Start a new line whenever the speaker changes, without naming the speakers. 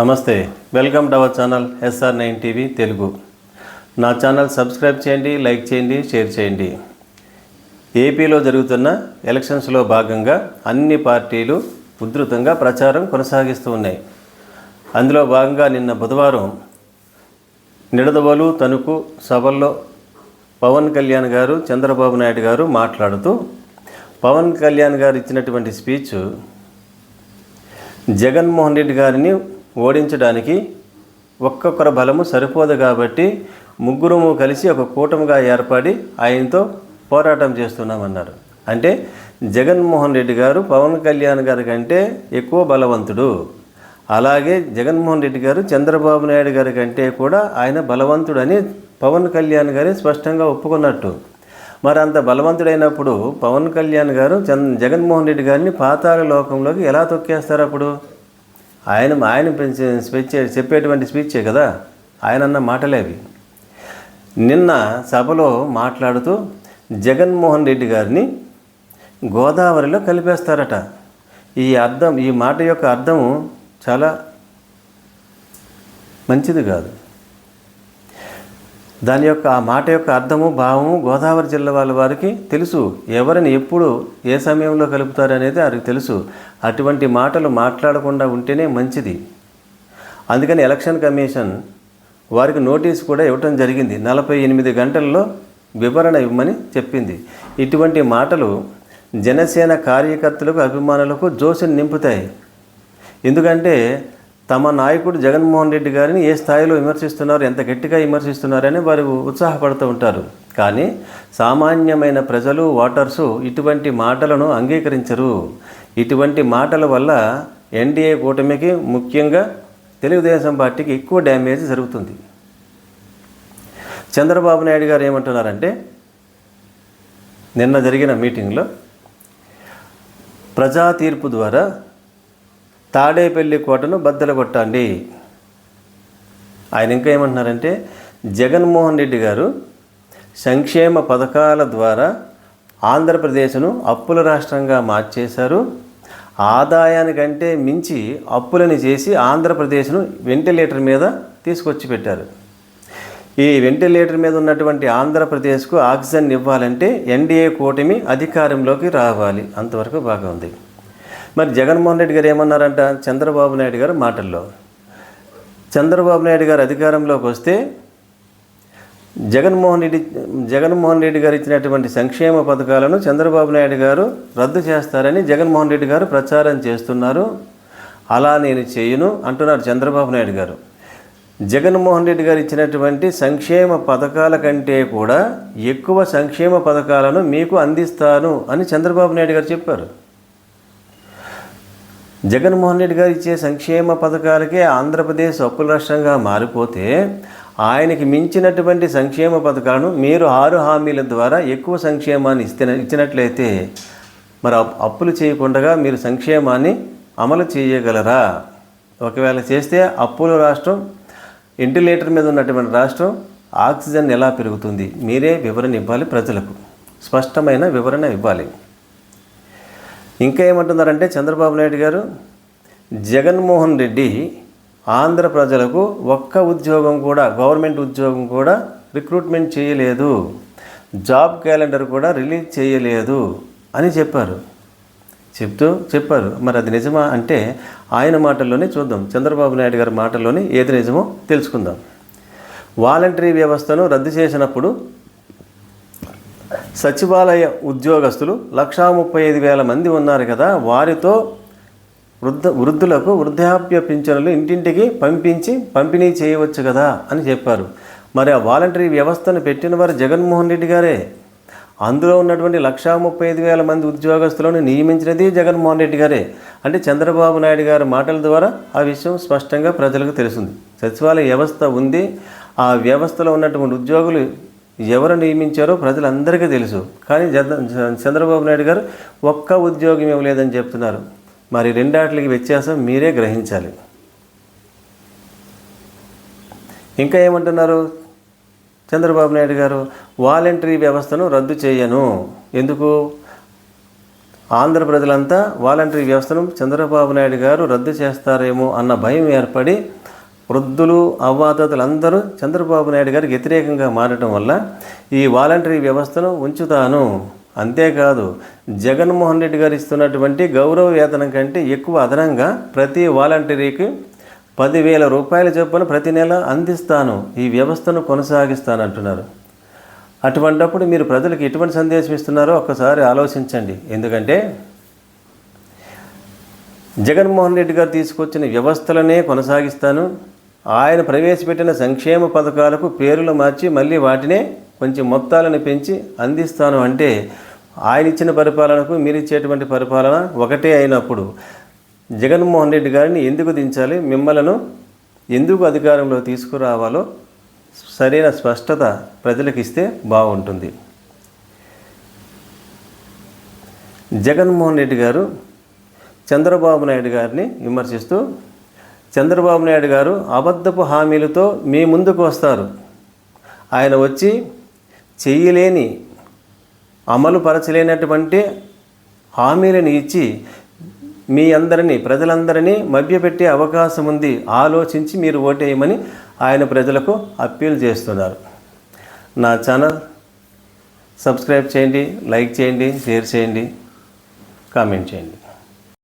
నమస్తే welcome to our channel SR nine TV Telugu. నా channel subscribe చేయండి like చేయండి షేర్ చేయండి. ఏపీలో జరుగుతున్న ఎలక్షన్స్లో భాగంగా అన్ని పార్టీలు ఉధృతంగా ప్రచారం కొనసాగిస్తూ ఉన్నాయి. అందులో భాగంగా నిన్న బుధవారం నిడదవోలు తణుకు సభల్లో పవన్ కళ్యాణ్ గారు చంద్రబాబు నాయుడు గారు మాట్లాడుతూ పవన్ కళ్యాణ్ గారు ఇచ్చినటువంటి స్పీచ్ జగన్మోహన్ రెడ్డి గారిని ఓడించడానికి ఒక్కొక్కరి బలము సరిపోదు కాబట్టి ముగ్గురము కలిసి ఒక కూటమిగా ఏర్పడి ఆయనతో పోరాటం చేస్తున్నామన్నారు. అంటే జగన్మోహన్ రెడ్డి గారు పవన్ కళ్యాణ్ గారి కంటే ఎక్కువ బలవంతుడు. అలాగే జగన్మోహన్ రెడ్డి గారు చంద్రబాబు నాయుడు గారి కంటే కూడా ఆయన బలవంతుడని పవన్ కళ్యాణ్ గారే స్పష్టంగా ఒప్పుకున్నట్టు. మరి అంత బలవంతుడైనప్పుడు పవన్ కళ్యాణ్ గారు చంద్ జగన్మోహన్ రెడ్డి గారిని పాతాళ లోకంలోకి ఎలా తొక్కేస్తారు అప్పుడు? ఆయన ఆయన పెంచే- స్పీచ్ చెప్పేటువంటి స్పీచే కదా? ఆయన అన్న మాటలే అవి. నిన్న సభలో మాట్లాడుతూ జగన్మోహన్ రెడ్డి గారిని గోదావరిలో కలిపేస్తారట. ఈ అర్థం ఈ మాట యొక్క అర్థం చాలా మంచిది కాదు. దాని యొక్క ఆ మాట యొక్క అర్థము భావము గోదావరి జిల్లా వాళ్ళ వారికి తెలుసు. ఎవరిని ఎప్పుడు ఏ సమయంలో కలుపుతారు అనేది వారికి తెలుసు. అటువంటి మాటలు మాట్లాడకుండా ఉంటేనే మంచిది. అందుకని ఎలక్షన్ కమిషన్ వారికి నోటీస్ కూడా ఇవ్వటం జరిగింది. నలభై ఎనిమిది గంటల్లో వివరణ ఇవ్వమని చెప్పింది. ఇటువంటి మాటలు జనసేన కార్యకర్తలకు అభిమానులకు జోషిని నింపుతాయి. ఎందుకంటే తమ నాయకుడు జగన్మోహన్ రెడ్డి గారిని ఏ స్థాయిలో విమర్శిస్తున్నారు ఎంత గట్టిగా విమర్శిస్తున్నారని వారు ఉత్సాహపడుతూ ఉంటారు. కానీ సామాన్యమైన ప్రజలు ఓటర్సు ఇటువంటి మాటలను అంగీకరించరు. ఇటువంటి మాటల వల్ల ఎన్డీఏ కూటమికి ముఖ్యంగా తెలుగుదేశం పార్టీకి ఎక్కువ డ్యామేజ్ జరుగుతుంది. చంద్రబాబు నాయుడు గారు ఏమంటున్నారంటే నిన్న జరిగిన మీటింగ్లో ప్రజా తీర్పు ద్వారా తాడేపల్లి కోటను బద్దలు కొట్టండి. ఆయన ఇంకా ఏమంటున్నారంటే జగన్మోహన్ రెడ్డి గారు సంక్షేమ పథకాల ద్వారా ఆంధ్రప్రదేశ్ను అప్పుల రాష్ట్రంగా మార్చేశారు. ఆదాయానికంటే మించి అప్పులని చేసి ఆంధ్రప్రదేశ్ను వెంటిలేటర్ మీద తీసుకొచ్చి పెట్టారు. ఈ వెంటిలేటర్ మీద ఉన్నటువంటి ఆంధ్రప్రదేశ్కు ఆక్సిజన్ ఇవ్వాలంటే ఎన్డీఏ కూటమి అధికారంలోకి రావాలి. అంతవరకు బాగా ఉంది. మరి జగన్మోహన్ రెడ్డి గారు ఏమన్నారంట? చంద్రబాబు నాయుడు గారు మాటల్లో. చంద్రబాబు నాయుడు గారు అధికారంలోకి వస్తే జగన్మోహన్ రెడ్డి జగన్మోహన్ రెడ్డి గారు ఇచ్చినటువంటి సంక్షేమ పథకాలను చంద్రబాబు నాయుడు గారు రద్దు చేస్తారని జగన్మోహన్ రెడ్డి గారు ప్రచారం చేస్తున్నారు. అలా నేను చేయను అంటున్నారు చంద్రబాబు నాయుడు గారు. జగన్మోహన్ రెడ్డి గారు ఇచ్చినటువంటి సంక్షేమ పథకాల కంటే కూడా ఎక్కువ సంక్షేమ పథకాలను మీకు అందిస్తాను అని చంద్రబాబు నాయుడు గారు చెప్పారు. జగన్మోహన్ రెడ్డి గారు ఇచ్చే సంక్షేమ పథకాలకే ఆంధ్రప్రదేశ్ అప్పుల రాష్ట్రంగా మారిపోతే ఆయనకి మించినటువంటి సంక్షేమ పథకాలను మీరు ఆరు హామీల ద్వారా ఎక్కువ సంక్షేమాన్ని ఇస్తే ఇచ్చినట్లయితే మరి అప్- అప్పులు చేయకుండా మీరు సంక్షేమాన్ని అమలు చేయగలరా? ఒకవేళ చేస్తే అప్పుల రాష్ట్రం వెంటిలేటర్ మీద ఉన్నటువంటి రాష్ట్రం ఆక్సిజన్ ఎలా పెరుగుతుంది? మీరే వివరణ ఇవ్వాలి ప్రజలకు. స్పష్టమైన వివరణ ఇవ్వాలి. ఇంకా ఏమంటున్నారంటే చంద్రబాబు నాయుడు గారు జగన్మోహన్ రెడ్డి ఆంధ్ర ప్రజలకు ఒక్క ఉద్యోగం కూడా గవర్నమెంట్ ఉద్యోగం కూడా రిక్రూట్మెంట్ చేయలేదు. జాబ్ క్యాలెండర్ కూడా రిలీజ్ చేయలేదు అని చెప్పారు. చెప్తూ చెప్పారు. మరి అది నిజమా అంటే ఆయన మాటల్లోనే చూద్దాం. చంద్రబాబు నాయుడు గారి మాటల్లోనే ఏది నిజమో తెలుసుకుందాం. వాలంటరీ వ్యవస్థను రద్దు చేసినప్పుడు సచివాలయ ఉద్యోగస్తులు లక్షా ముప్పై ఐదు వేల మంది ఉన్నారు కదా వారితో వృద్ధ వృద్ధులకు వృద్ధాప్య పింఛనులు ఇంటింటికి పంపించి పంపిణీ చేయవచ్చు కదా అని చెప్పారు. మరి ఆ వాలంటరీ వ్యవస్థను పెట్టిన వారు జగన్మోహన్ రెడ్డి గారే. అందులో ఉన్నటువంటి లక్షా ముప్పై ఐదు వేల మంది ఉద్యోగస్తులను నియమించినది జగన్మోహన్ రెడ్డి గారే. అంటే చంద్రబాబు నాయుడు గారి మాటల ద్వారా ఆ విషయం స్పష్టంగా ప్రజలకు తెలిసింది సచివాలయ వ్యవస్థ ఉంది. ఆ వ్యవస్థలో ఉన్నటువంటి ఉద్యోగులు ఎవరు నియమించారో ప్రజలందరికీ తెలుసు. కానీ చంద్రబాబు నాయుడు గారు ఒక్క ఉద్యోగం ఇవ్వలేదని చెప్తున్నారు. మరి రెండాట్లకి వ్యత్యాసం మీరే గ్రహించాలి. ఇంకా ఏమంటున్నారు? చంద్రబాబు నాయుడు గారు వాలంటరీ వ్యవస్థను రద్దు చేయను. ఎందుకు? ఆంధ్ర ప్రజలంతా వాలంటరీ వ్యవస్థను చంద్రబాబు నాయుడు గారు రద్దు చేస్తారేమో అన్న భయం ఏర్పడి వృద్ధులు అవ్వాతాతలందరూ చంద్రబాబు నాయుడు గారికి వ్యతిరేకంగా మారటం వల్ల ఈ వాలంటరీ వ్యవస్థను ఉంచుతాను. అంతేకాదు జగన్మోహన్ రెడ్డి గారు ఇస్తున్నటువంటి గౌరవ వేతనం కంటే ఎక్కువ అదనంగా ప్రతి వాలంటరీకి పదివేల రూపాయల చొప్పున ప్రతి నెల అందిస్తాను. ఈ వ్యవస్థను కొనసాగిస్తానంటున్నారు అటువంటప్పుడు మీరు ప్రజలకు ఎటువంటి సందేశం ఇస్తున్నారో ఒక్కసారి ఆలోచించండి. ఎందుకంటే జగన్మోహన్ రెడ్డి గారు తీసుకొచ్చిన వ్యవస్థలనే కొనసాగిస్తాను. ఆయన ప్రవేశపెట్టిన సంక్షేమ పథకాలకు పేర్లు మార్చి మళ్ళీ వాటినే కొంచెం మొత్తాలను పెంచి అందిస్తాను అంటే ఆయన ఇచ్చిన పరిపాలనకు మీరు ఇచ్చేటువంటి పరిపాలన ఒకటే అయినప్పుడు జగన్మోహన్ రెడ్డి గారిని ఎందుకు దించాలి మిమ్మలను ఎందుకు అధికారంలో తీసుకురావాలో సరైన స్పష్టత ప్రజలకు ఇస్తే బాగుంటుంది. జగన్మోహన్ రెడ్డి గారు చంద్రబాబు నాయుడు గారిని విమర్శిస్తూ చంద్రబాబు నాయుడు గారు అబద్ధపు హామీలతో మీ ముందుకు వస్తారు. ఆయన వచ్చి చెయ్యలేని అమలు పరచలేనటువంటి హామీలను ఇచ్చి మీ అందరినీ ప్రజలందరినీ మభ్యపెట్టే అవకాశం ఉంది. ఆలోచించి మీరు ఓటేయమని ఆయన ప్రజలకు అప్పీల్ చేస్తున్నారు. నా ఛానల్ సబ్స్క్రైబ్ చేయండి లైక్ చేయండి షేర్ చేయండి కామెంట్ చేయండి.